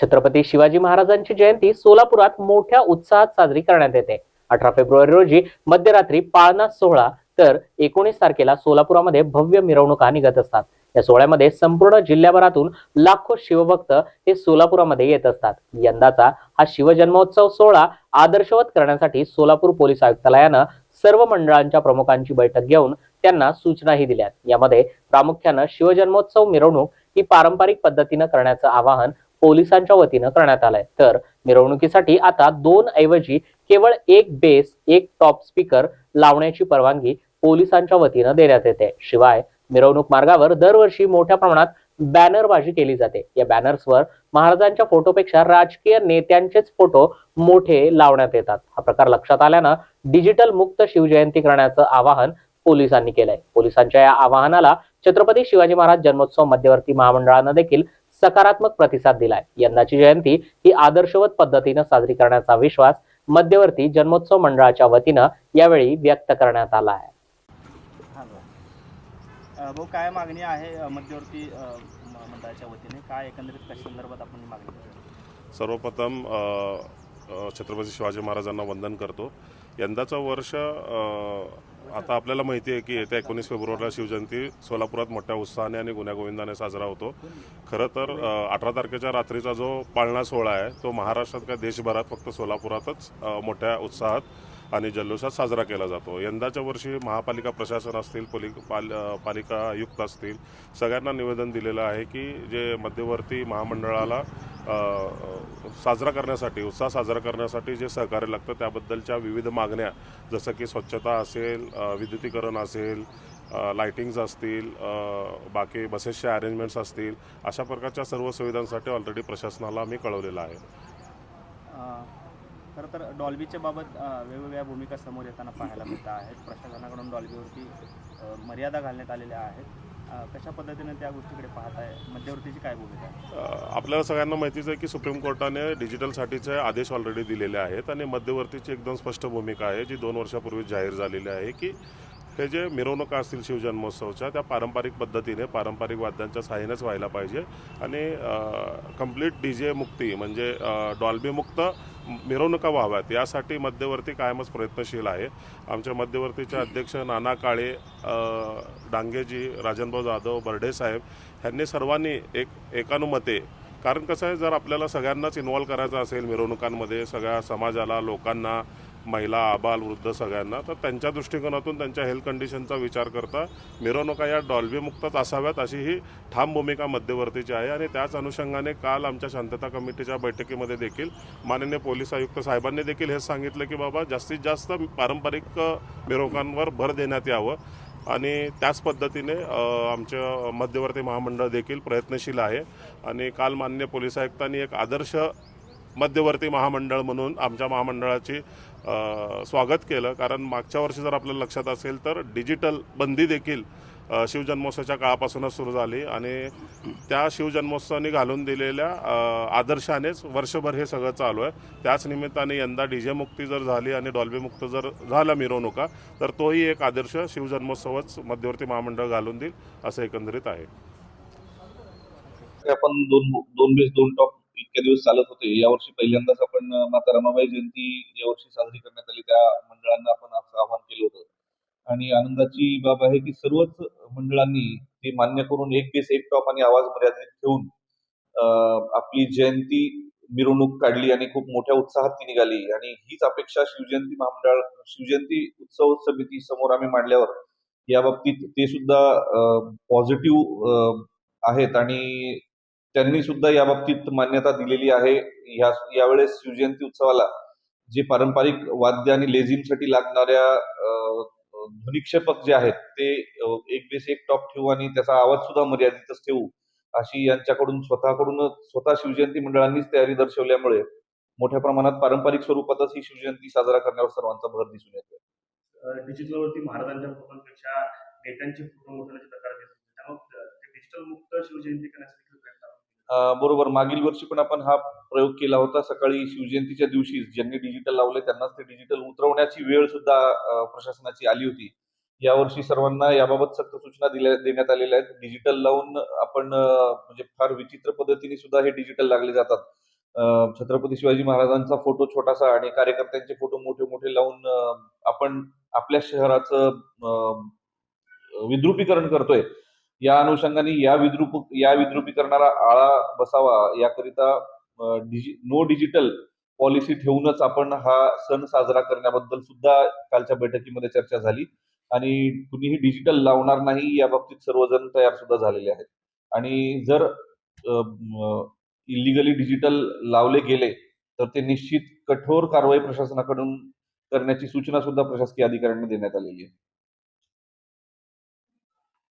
छत्रपती शिवाजी महाराजांची जयंती सोलापुरात मोठ्या उत्साहात साजरी करण्यात येते. अठरा फेब्रुवारी रोजी मध्यरात्री पाळणा सोहळा तर एकोणीस तारखेला सोलापुरामध्ये भव्य मिरवणुका निघत असतात. या सोहळ्यामध्ये संपूर्ण जिल्ह्याभरातून लाखो शिवभक्त हे सोलापुरामध्ये येत असतात. यंदाचा हा शिवजन्मोत्सव सोहळा आदर्शवत करण्यासाठी सोलापूर पोलीस आयुक्तालयानं सर्व मंडळांच्या प्रमुखांची बैठक घेऊन त्यांना सूचनाही दिल्यात. यामध्ये प्रामुख्यानं शिवजन्मोत्सव मिरवणूक ही पारंपरिक पद्धतीनं करण्याचं आवाहन पोलिसांच्या वतीनं करण्यात आलाय. तर मिरवणुकीसाठी आता दोन ऐवजी केवळ एक बेस एक टॉप स्पीकर लावण्याची परवानगी पोलिसांच्या वतीनं देण्यात येते. शिवाय मिरवणूक मार्गावर दरवर्षी मोठ्या प्रमाणात बॅनरबाजी केली जाते. या बॅनर्सवर महाराजांच्या फोटोपेक्षा राजकीय नेत्यांचेच फोटो मोठे लावण्यात येतात. हा प्रकार लक्षात आल्यानं डिजिटल मुक्त शिवजयंती करण्याचं आवाहन पोलिसांनी केलंय. पोलिसांच्या या आवाहनाला छत्रपती शिवाजी महाराज जन्मोत्सव मध्यवर्ती महामंडळानं देखील सकारात्मक प्रतिसाद दिलाय. यंदाची जयंती ही आदर्शवत पद्धतीनं साजरी करण्याचा विश्वास मध्यवर्ती जन्मोत्सव मंडळाच्या वतीनं यावेळी व्यक्त करण्यात आला आहे. भाऊ काय मागणी आहे मध्यवर्ती मंडळाच्या वतीने? काय एकंदरीत कशा संदर्भात आपण मागणी सर्वप्रथम छत्रपती शिवाजी महाराजांना वंदन करतो. यंदाचं वर्ष अ, आता आपल्याला माहिती आहे की येत्या एकोणीस फेब्रुवारीला शिवजयंती सोलापुरात मोठ्या उत्साहाने आणि गुण्यागोविंदाने साजरा होतो. खरं तर अठरा तारखेच्या रात्रीचा जो पाळणा सोहळा आहे तो महाराष्ट्रात काय देशभरात फक्त सोलापुरातच मोठ्या उत्साहात आणि जल्लोषात साजरा केला जातो. यंदाच्या वर्षी महापालिका प्रशासन असतील पोलिक पाल पालिका आयुक्त असतील सगळ्यांना निवेदन दिलेलं आहे की जे मध्यवर्ती महामंडळाला साजरा करण्यासाठी उत्साह साजरा करण्यासाठी जे सहकार्य लागतं त्याबद्दलच्या विविध मागण्या जसं की स्वच्छता असेल विद्युतीकरण असेल लायटिंग्ज असतील बाकी बसेसचे अरेंजमेंट्स असतील अशा प्रकारच्या सर्व सुविधांसाठी ऑलरेडी प्रशासनाला मी कळवलेलं आहे. खरं तर डॉल्बीच्या बाबत वेगवेगळ्या भूमिका समोर येताना पाहायला मिळत आहेत. प्रशासनाकडून डॉल्बीवरती मर्यादा घालण्यात आलेल्या आहेत. कशा पद्धतीने त्या गोष्टीकडे पाहत आहे मध्यवर्तीची काय भूमिका आपल्याला सगळ्यांना माहितीच आहे की सुप्रीम कोर्टाने डिजिटलसाठीचे आदेश ऑलरेडी दिलेले आहेत आणि मध्यवर्तीची एकदम स्पष्ट भूमिका आहे जी दोन वर्षापूर्वी जाहीर झालेली आहे की हे जे मिरवणुका असतील शिवजन्मोत्सवच्या त्या पारंपरिक पद्धतीने पारंपरिक वाद्यांच्या सहाय्यानेच व्हायला पाहिजे. आणि कंप्लीट डी जे मुक्ती म्हणजे डॉल्बीमुक्त मिरवणुका व्हाव्यात यासाठी मध्यवर्ती कायमच प्रयत्नशील आहे. आमच्या मध्यवर्तीचे अध्यक्ष नाना काळे डांगेजी राजनभाऊ जाधव बर्डे साहेब ह्यांनी सर्वांनी एक एकानुमते कारण कसं आहे जर आपल्याला सगळ्यांनाच इन्व्हॉल्व करायचं असेल मिरवणुकांमध्ये सगळ्या समाजाला लोकांना महिला आबाल वृद्ध सगळ्यांना तर त्यांच्या दृष्टिकोनातून त्यांच्या हेल्थ कंडिशनचा विचार करता मिरवणुका या डॉल्बीमुक्तच असाव्यात अशी ही ठाम भूमिका मध्यवर्तीची आहे. आणि त्याच अनुषंगाने काल आमच्या शांतता कमिटीच्या बैठकीमध्ये देखील माननीय पोलीस आयुक्त साहेबांनी देखील हेच सांगितलं की बाबा जास्तीत जास्त पारंपरिक अ, मिरवणुकांवर भर देण्यात यावं. आणि त्याच पद्धतीने आमचं आमच्या मध्यवर्ती महामंडळ देखील प्रयत्नशील आहे. आणि काल माननीय पोलीस आयुक्तांनी एक आदर्श मध्यवर्ती महामंडळ म्हणून आमच्या महामंडळाची स्वागत केलं. कारण मागच्या वर्षी जर आपल्याला लक्षात असेल तर डिजिटल बंदी देखील शिवजन्मोत्सवाच्या काळापासूनच सुरू झाली आणि त्या शिवजन्मोत्सवाने घालून दिलेल्या आदर्शानेच वर्षभर हे सगळं चालू आहे. त्याच निमित्ताने यंदा डी जे मुक्ती जर झाली आणि डॉल्बी मुक्त जर झाला मिरवणुका तर तोही एक आदर्श शिवजन्मोत्सवच मध्यवर्ती महामंडळ घालून देईल असं एकंदरीत आहे. आपण दोन दोन दोन टॉप इतके दिवस चालत होते. यावर्षी पहिल्यांदाच आपण माता रमाबाई जयंती यावर्षी साजरी करण्यात आली त्या मंडळांना आपण असं आवाहन केलं होतं. आणि आनंदाची बाब आहे की सर्वच मंडळांनी ते मान्य करून एक बेस एक टॉप आणि आवाज मर्यादित ठेवून आपली जयंती मिरवणूक काढली आणि खूप मोठ्या उत्साहात ती निघाली. आणि हीच अपेक्षा शिवजयंती महामंडळ शिवजयंती उत्सव समिती समोर आम्ही मांडल्यावर या बाबतीत ते सुद्धा पॉझिटिव्ह आहेत. आणि त्यांनी सुद्धा या बाबतीत मान्यता दिलेली आहे. या यावेळेस शिवजयंती उत्सवाला जे पारंपरिक वाद्य आणि लेझिमसाठी लागणाऱ्या ध्वनिक्षेपक जे आहेत ते एक बेस एक टॉप ठेवू आणि त्याचा आवाज सुद्धा मर्यादितच ठेवू अशी यांच्याकडून स्वतःकडूनच स्वतः शिवजयंती मंडळांनीच तयारी दर्शवल्यामुळे मोठ्या प्रमाणात पारंपरिक स्वरूपातच ही शिवजयंती साजरा करण्यावर सर्वांचा भर दिसून येतोय. डिजिटलवरती महाराजांच्या फोटोंपेक्षा नेत्यांचे फोटो मोठ्या प्रकार दिसत त्यामुळे ते डिजिटल मुक्त शिवजयंती करण्यासाठी प्रयत्न आपण केले. अ, बरोबर. मागील वर्षी पण आपण हा प्रयोग केला होता. सकाळी शिवजयंतीच्या दिवशी ज्यांनी डिजिटल लावले त्यांनाच ते डिजिटल उतरवण्याची वेळ सुद्धा प्रशासनाची आली होती. यावर्षी सर्वांना याबाबत सक्त सूचना दिल्या देण्यात आलेल्या आहेत. डिजिटल लावून आपण म्हणजे फार विचित्र पद्धतीने सुद्धा हे डिजिटल लागले जातात. छत्रपती शिवाजी महाराजांचा फोटो छोटासा आणि कार्यकर्त्यांचे फोटो मोठे मोठे लावून आपण आपल्या शहराचं विद्रुपीकरण करतोय. या अनुषंगाने या विद्रुप या विद्रुपीकरणाला आळा बसावा याकरिता डिजि नो डिजिटल पॉलिसी ठेवूनच आपण हा सण साजरा करण्याबद्दल सुद्धा कालच्या बैठकीमध्ये चर्चा झाली. आणि कुणीही डिजिटल लावणार नाही या बाबतीत सर्वजण तयार सुद्धा झालेले आहेत. आणि जर इलिगली डिजिटल लावले गेले तर ते निश्चित कठोर कारवाई प्रशासनाकडून करण्याची सूचना सुद्धा प्रशासकीय अधिकाऱ्यांना देण्यात आलेली आहे.